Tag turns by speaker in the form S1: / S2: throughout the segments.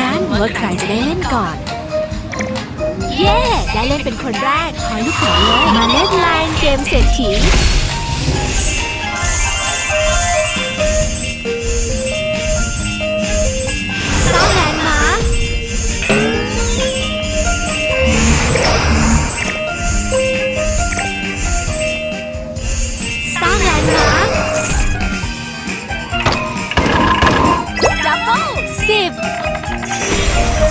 S1: กันว่าใครจะได้เล่นก่อน เย้ ได้เล่นเป็นคนแรกขอลูกหนเลยมาเล่นไลน์เกมเศรษฐีสร้างแลนด์มาร์คสร้างแลนด์มาร์คดับ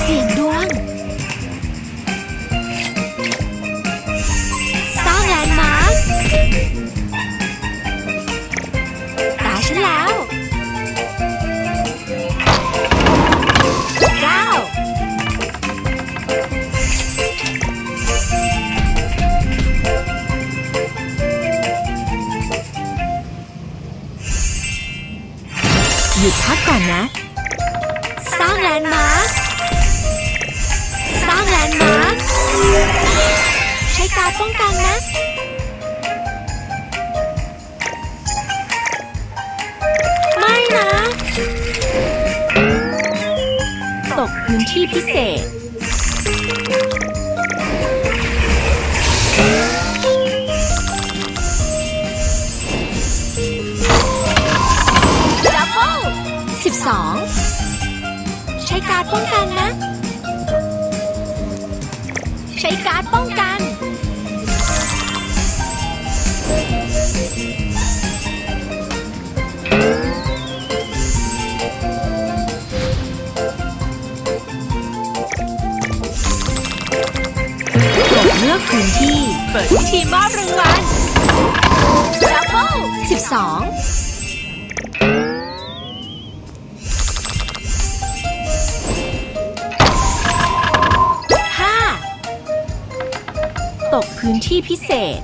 S1: เสียงดวง สร้างแลนด์มาร์คตาฉันแล้วเก้าหยุดพักก่อนนะ สร้างแลนด์มาร์ค การป้องกันนะ ไม่นะ ตกพื้นที่พิเศษดับเบิลสิบสองใช้การป้องกันนะ ใช้การป้องกัน เลือกพื้นที่ เปิดพิธีมอบรางวัลดับเบิลสิบสองห้าตกพื้นที่พิเศษ